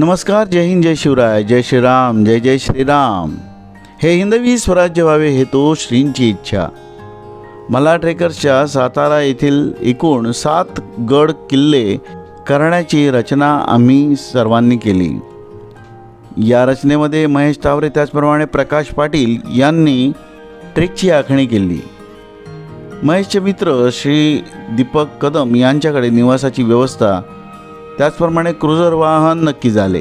नमस्कार जय हिंद जय शिवराय जय श्रीराम जय जय श्रीराम. हे हिंदवी स्वराज्य व्हावे हेतू श्रींची इच्छा. मला ट्रेकर्सच्या सातारा येथील एकूण सात गड किल्ले करण्याची रचना आम्ही सर्वांनी केली. या रचनेमध्ये महेश तावरे त्याचप्रमाणे प्रकाश पाटील यांनी ट्रेकची आखणी केली. महेशचे मित्र श्री दीपक कदम यांच्याकडे निवासाची व्यवस्था त्याचप्रमाणे क्रुझर वाहन नक्की झाले.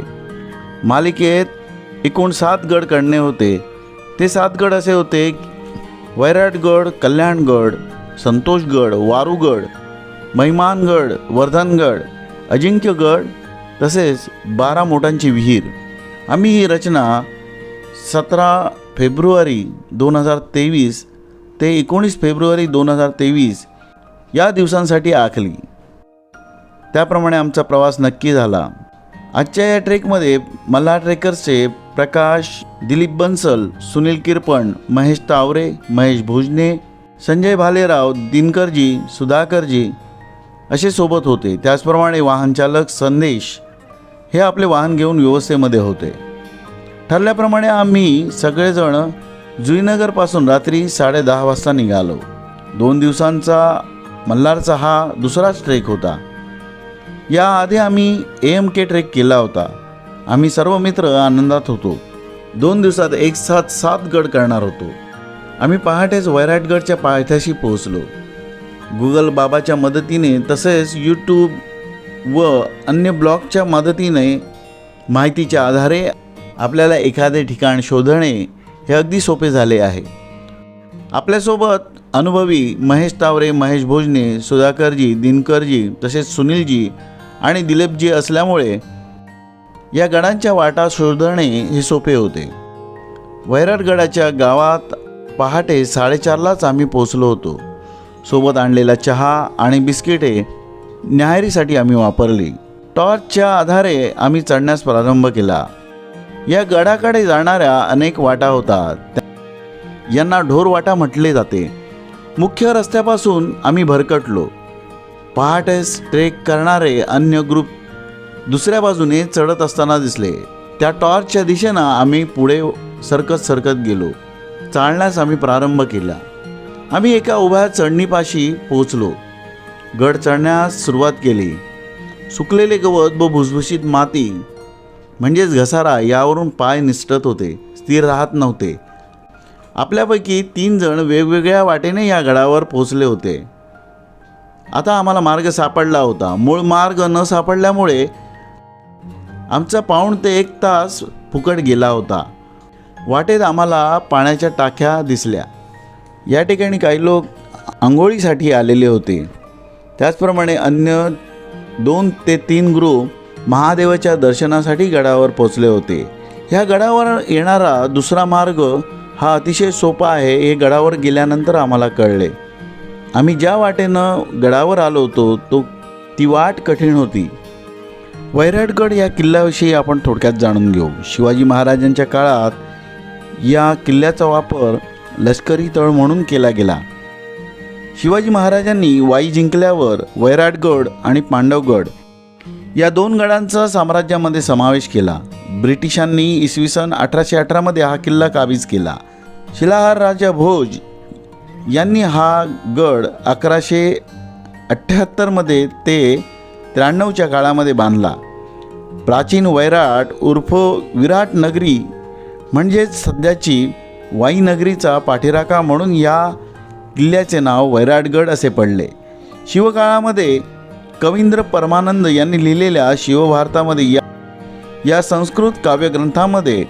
मालिकेत एकूण सात गड काढणे होते. ते सात गड असे होते वैराटगड कल्याणगड संतोषगड वारूगड महिमानगड वर्धनगड अजिंक्यगड तसेच बारा मोटांची विहीर. आम्ही ही रचना सतरा फेब्रुवारी दोन हजार तेवीस ते एकोणीस फेब्रुवारी दोन हजार तेवीस या दिवसांसाठी आखली. त्याप्रमाणे आमचा प्रवास नक्की झाला. आजच्या या ट्रेकमध्ये मला ट्रेकर्सचे प्रकाश दिलीप बन्सल सुनील किरपण महेश तावरे महेश भोजने संजय भालेराव दिनकरजी सुधाकरजी असे सोबत होते. त्याचप्रमाणे वाहनचालक संदेश हे आपले वाहन घेऊन व्यवस्थेमध्ये होते. ठरल्याप्रमाणे आम्ही सगळेजण जुईनगरपासून रात्री साडे दहा वाजता निघालो. दोन दिवसांचा मल्हारचा हा दुसराच ट्रेक होता. याआधी आम्ही ए एम के ट्रेक केला होता. आम्ही सर्व मित्र आनंदात होतो. दोन दिवसात एक साथ सात गड करणार होतो. आम्ही पहाटेच वैराटगडच्या पायथ्याशी पोहोचलो. गुगल बाबाच्या मदतीने तसेच यूट्यूब व अन्य ब्लॉगच्या मदतीने माहितीच्या आधारे आपल्याला एखादे ठिकाण शोधणे हे अगदी सोपे झाले आहे. आपल्यासोबत अनुभवी महेश तावरे महेश भोजने सुधाकरजी दिनकरजी तसेच सुनीलजी आणि दिलीपजी असल्यामुळे या गडांच्या वाटा शोधणे हे सोपे होते. वैराटगडाच्या गावात पहाटे साडेचारलाच आम्ही पोचलो होतो. सोबत आणलेला चहा आणि बिस्किटे न्याहारीसाठी आम्ही वापरली. टॉर्चच्या आधारे आम्ही चढण्यास प्रारंभ केला. या गडाकडे जाणाऱ्या अनेक वाटा होतात यांना ढोर वाटा म्हटले जाते. मुख्य रस्त्यापासून आम्ही भरकटलो. पहाटेस ट्रेक करणारे अन्य ग्रुप दुसऱ्या बाजूने चढत असताना दिसले. त्या टॉर्चच्या दिशेनं आम्ही पुढे सरकत सरकत गेलो. चालण्यास आम्ही प्रारंभ केला. आम्ही एका उभ्या चढणीपाशी पोचलो गड चढण्यास सुरुवात केली. सुकलेले गवत व भुसभुशीत माती म्हणजेच घसारा यावरून पाय निसटत होते. स्थिर राहत नव्हते. आपल्यापैकी तीन जण वेगवेगळ्या वाटेने या गडावर पोचले होते. आता आम्हाला मार्ग सापडला होता. मूळ मार्ग न सापडल्यामुळे आमचा पाऊण ते एक तास फुकट गेला होता. वाटेत आम्हाला पाण्याच्या टाक्या दिसल्या. या ठिकाणी काही लोक आंघोळीसाठी आलेले होते. त्याचप्रमाणे अन्य दोन ते तीन ग्रुप महादेवाच्या दर्शनासाठी गडावर पोचले होते. ह्या गडावर येणारा दुसरा मार्ग हा अतिशय सोपा आहे हे गडावर गेल्यानंतर आम्हाला कळले. आम्ही ज्या वाटेनं गडावर आलो होतो तो ती वाट कठीण होती. वैराटगड या किल्ल्याविषयी आपण थोडक्यात जाणून घेऊ. शिवाजी महाराजांच्या काळात या किल्ल्याचा वापर लष्करी तळ म्हणून केला गेला. शिवाजी महाराजांनी वाई जिंकल्यावर वैराटगड आणि पांडवगड या दोन गडांचा साम्राज्यामध्ये समावेश केला. ब्रिटिशांनी इसवी सन अठराशे अठरामध्ये हा किल्ला काबीज केला. शिलाहार राजा भोज यांनी हा गड अकराशे अठ्ठ्याहत्तरमध्ये ते त्र्याण्णवच्या काळामध्ये बांधला. प्राचीन वैराट उर्फ विराट नगरी म्हणजेच सध्याची वाई नगरीचा पाठीराखा म्हणून या किल्ल्याचे नाव वैराटगड असे पडले. शिवकाळामध्ये कवींद्र परमानंद यांनी लिहिलेल्या शिवभारतामध्ये या या संस्कृत काव्यग्रंथामध्ये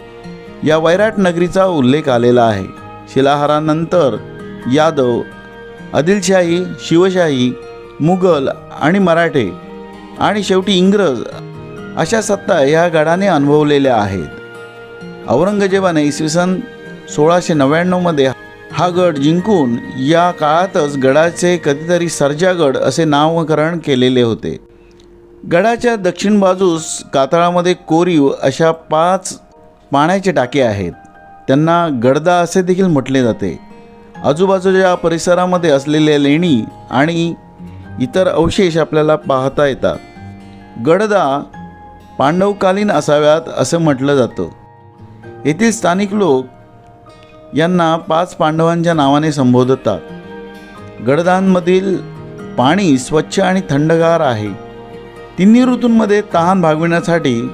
या वैराट नगरीचा उल्लेख आलेला आहे. शिलाहारानंतर यादव आदिलशाही शिवशाही मुघल आणि मराठे आणि शेवटी इंग्रज अशा सत्ता या गडाने अनुभवलेल्या आहेत. औरंगजेबाने इसवी सन सोळाशे नव्याण्णवमध्ये हा गड जिंकून या काळातच गडाचे कधीतरी सर्जागड असे नामकरण केलेले होते. गडाच्या दक्षिण बाजूस कातळामध्ये कोरीव अशा पाच पाण्याचे टाके आहेत. त्यांना गडदा असे देखील म्हटले जाते. आजूबाजूच्या परिसरामध्ये असलेल्या लेणी आणि इतर अवशेष आपल्याला पाहता येतात. गडदा पांडवकालीन असाव्यात असं म्हटलं जातं. येथील स्थानिक लोक यांना पाच पांडवांच्या नावाने संबोधतात. गडदांमधील पाणी स्वच्छ आणि थंडगार आहे. तिन्ही ऋतूंमध्ये तहान भागविण्यासाठी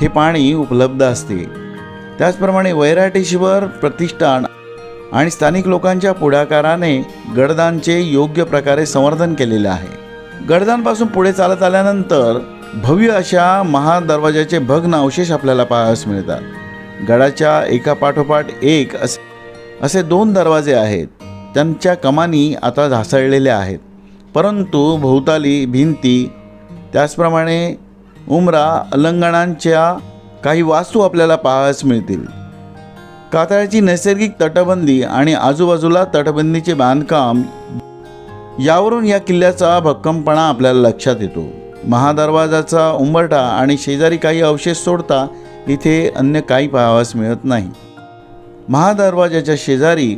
हे पाणी उपलब्ध असते. त्याचप्रमाणे वैराटेश्वर प्रतिष्ठान आणि स्थानिक लोकांच्या पुढाकाराने गडदांचे योग्य प्रकारे संवर्धन केलेले आहे. गडदांपासून पुढे चालत आल्यानंतर भव्य अशा महादरवाजाचे भग्न अवशेष आपल्याला पाहायस मिळतात. गडाच्या एका पाठोपाठ एक असे असे दोन दरवाजे आहेत. त्यांच्या कमानी आता ढासळलेल्या आहेत. परंतु भोवताली भिंती त्याचप्रमाणे उमरा अलंगणांच्या काही वास्तू आपल्याला पाहावयास मिळतील. कातळ्याची नैसर्गिक तटबंदी आणि आजूबाजूला तटबंदीचे बांधकाम यावरून या किल्ल्याचा भक्कमपणा आपल्याला लक्षात येतो. महादरवाजाचा उंबरटा आणि शेजारी काही अवशेष सोडता इथे अन्य काही पाहावास मिळत नाही. महादरवाजाच्या शेजारी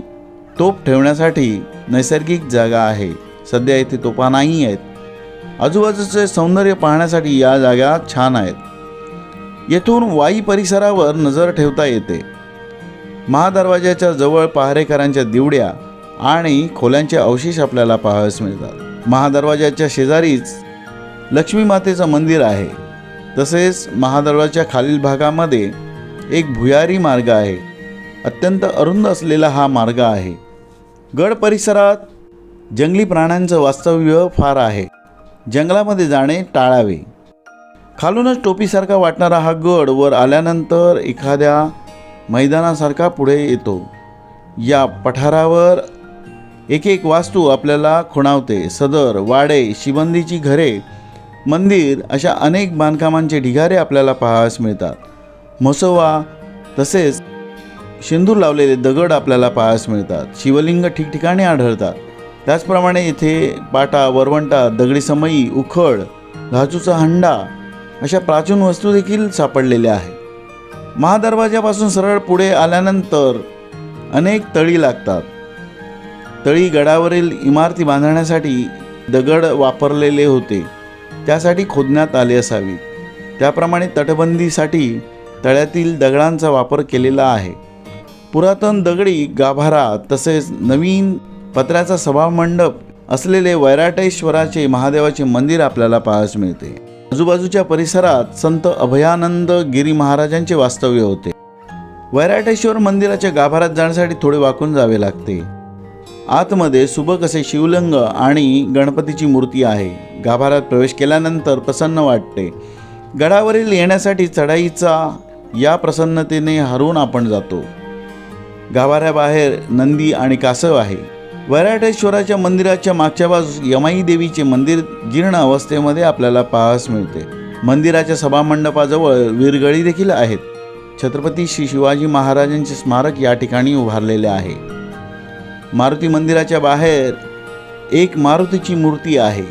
तोफ ठेवण्यासाठी नैसर्गिक जागा आहे. सध्या इथे तोफा नाही आहेत. आजूबाजूचे सौंदर्य पाहण्यासाठी या जागा छान आहेत. येथून वाई परिसरावर नजर ठेवता येते. महादरवाज्याच्या जवळ पहारेकरांच्या दिवड्या आणि खोल्यांचे अवशेष आपल्याला पाहावयास मिळतात. महादरवाज्याच्या शेजारीच लक्ष्मी मातेचं मंदिर आहे. तसेच महादरवाजाच्या खालील भागामध्ये एक भुयारी मार्ग आहे. अत्यंत अरुंद असलेला हा मार्ग आहे. गड परिसरात जंगली प्राण्यांचं वास्तव्य फार आहे. जंगलामध्ये जाणे टाळावे. खालूनच टोपीसारखा वाटणारा हा गड वर आल्यानंतर एखाद्या मैदानासारखा पुढे येतो. या पठारावर एक एक वास्तू आपल्याला खुणावते. सदर वाडे शिबंदीची घरे मंदिर अशा अनेक बांधकामांचे ढिगारे आपल्याला पाहावयास मिळतात. म्हसोवा तसेच शेंदूर लावलेले दगड आपल्याला पाहावयास मिळतात. शिवलिंग ठिकठिकाणी आढळतात. त्याचप्रमाणे येथे पाटा वरवंटा दगडी समई उखळ धाचूचा हंडा अशा प्राचीन वस्तू देखील सापडलेल्या आहेत. महादरवाजापासून सरळ पुढे आल्यानंतर अनेक तळी लागतात. तळी गडावरील इमारती बांधण्यासाठी दगड वापरलेले होते. त्यासाठी खोदण्यात आले असावी. त्याप्रमाणे तटबंदीसाठी तळ्यातील दगडांचा वापर केलेला आहे. पुरातन दगडी गाभारा तसेच नवीन पत्र्याचा सभामंडप असलेले वैराटेश्वराचे महादेवाचे मंदिर आपल्याला पाहायस मिळते. आजूबाजूच्या परिसरात संत अभयानंद गिरी महाराजांचे वास्तव्य होते. वैराटेश्वर मंदिराच्या गाभारात जाण्यासाठी थोडे वाकून जावे लागते. आतमध्ये सुबक असे शिवलिंग आणि गणपतीची मूर्ती आहे. गाभारात प्रवेश केल्यानंतर प्रसन्न वाटते. गडावरील येण्यासाठी चढाईचा या प्रसन्नतेने हरवून आपण जातो. गाभाऱ्याबाहेर नंदी आणि कासव आहे. वैराटेश्वराच्या मंदिराच्या मागच्या बाजूस यमाई देवीचे मंदिर जीर्ण अवस्थेमध्ये आपल्याला पाहास मिळते. मंदिराच्या सभामंडपाजवळ वीरगळी देखील आहेत. छत्रपती श्री शिवाजी महाराजांचे स्मारक या ठिकाणी उभारलेले आहे. मारुती मंदिराच्या बाहेर एक मारुतीची मूर्ती आहे.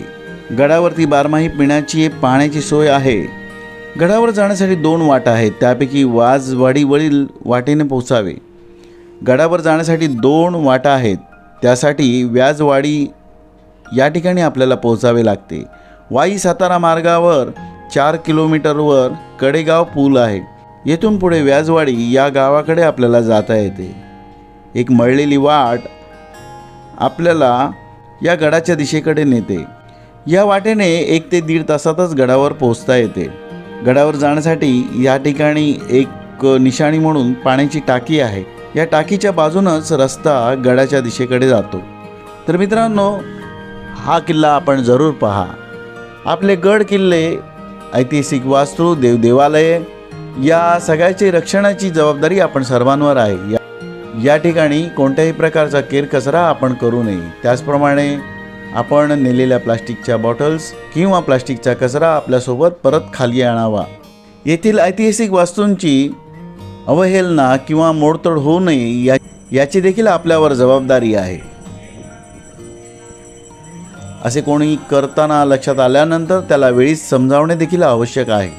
गडावरती बारमाही पिण्याची पाण्याची सोय आहे. गडावर जाण्यासाठी दोन वाटा आहेत. त्यापैकी वाजवाडीवरील वाटेने पोचावे. गडावर जाण्यासाठी दोन वाटा आहेत. त्यासाठी व्याजवाडी या ठिकाणी आपल्याला पोहोचावे लागते. वाई सातारा मार्गावर चार किलोमीटरवर कडेगाव पूल आहे. येथून पुढे व्याजवाडी या गावाकडे आपल्याला जाता येते. एक मळलेली वाट आपल्याला या गडाच्या दिशेकडे नेते. या वाटेने एक ते दीड तासातच गडावर पोहोचता येते. गडावर जाण्यासाठी या ठिकाणी एक निशाणी म्हणून पाण्याची टाकी आहे. या टाकीच्या बाजूनच रस्ता गडाच्या दिशेकडे जातो. तर मित्रांनो हा किल्ला आपण जरूर पहा. आपले गड किल्ले ऐतिहासिक वास्तू देवदेवालये या सगळ्याची रक्षणाची जबाबदारी आपण सर्वांवर आहे. या या ठिकाणी कोणत्याही प्रकारचा केरकचरा आपण करू नये. त्याचप्रमाणे आपण नेलेल्या प्लास्टिकच्या बॉटल्स किंवा प्लास्टिकचा कचरा आपल्यासोबत परत खाली आणावा. येथील ऐतिहासिक वास्तूंची अवहेलना किंवा मोडतोड होऊ नये या याची देखील आपल्यावर जबाबदारी आहे. असे कोणी करताना लक्षात आल्यानंतर त्याला वेळीच समजावणे देखील आवश्यक आहे.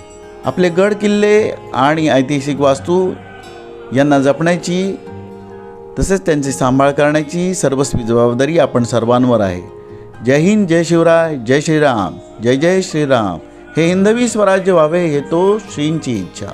आपले गड किल्ले आणि ऐतिहासिक वास्तू यांना जपण्याची तसेच त्यांची सांभाळ करण्याची सर्वस्वी जबाबदारी आपण सर्वांवर आहे. जय हिंद जय शिवराय जय श्रीराम जय जय श्रीराम. हे हिंदवी स्वराज्य व्हावे हे तो श्रींची इच्छा.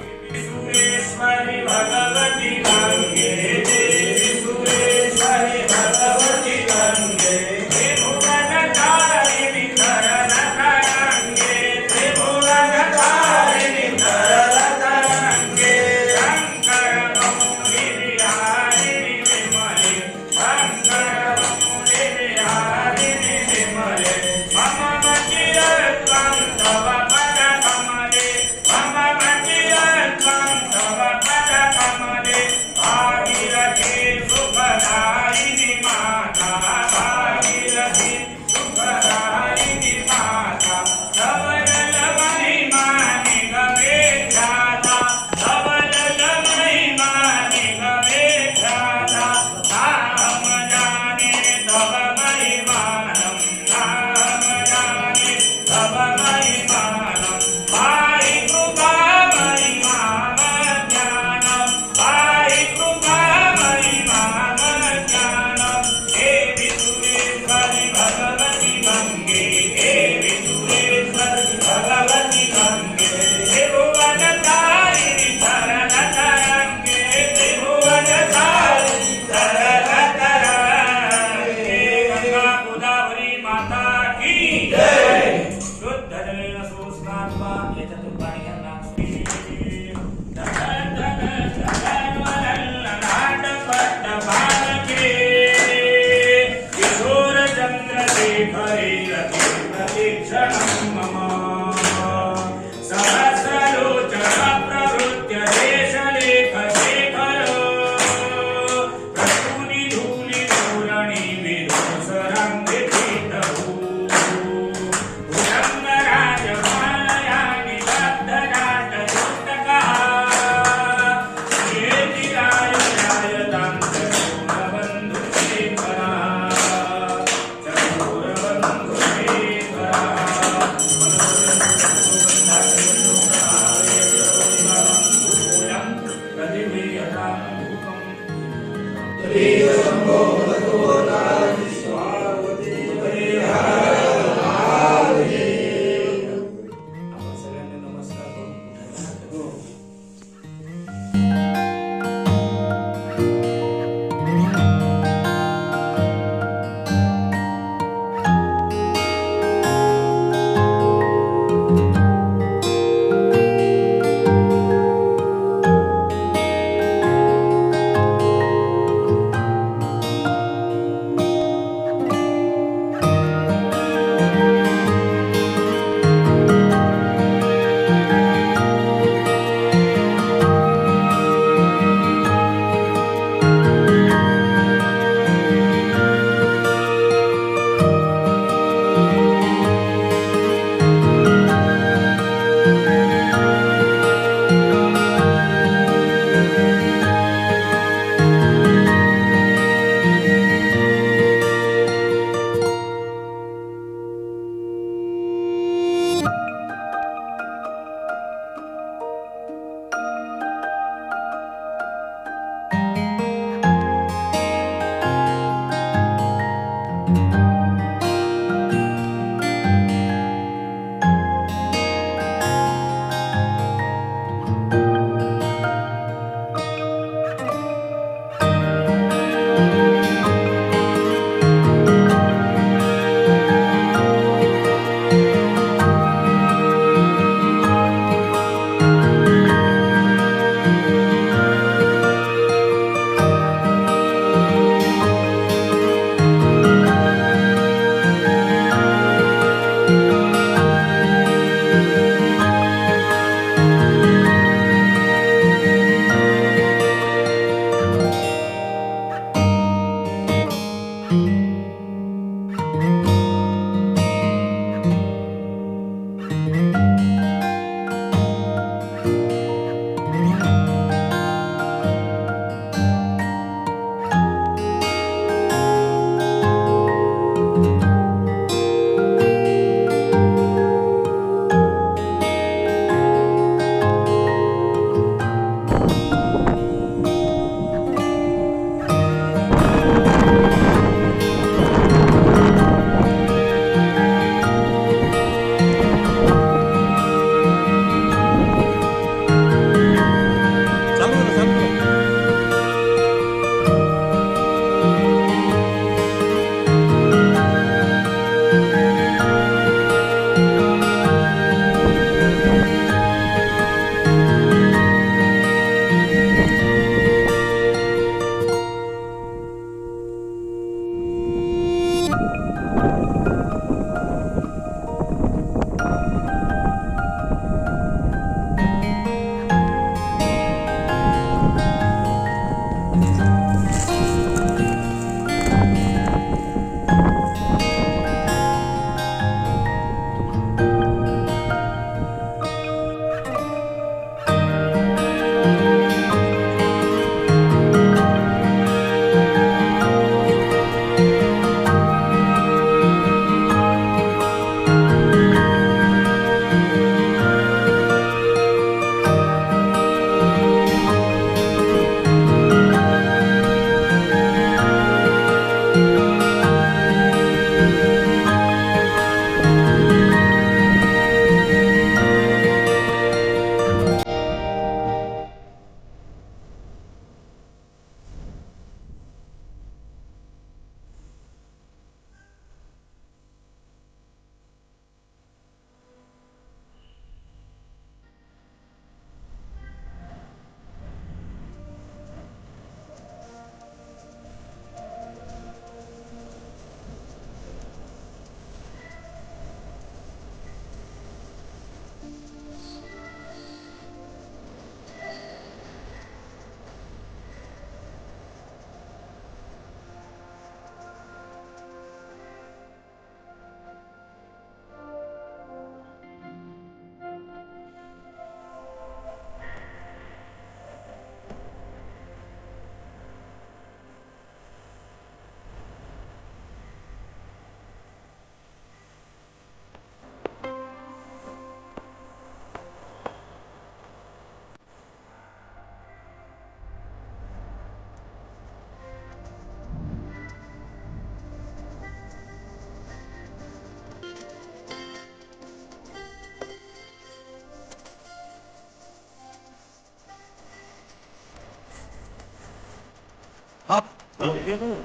아, 얘는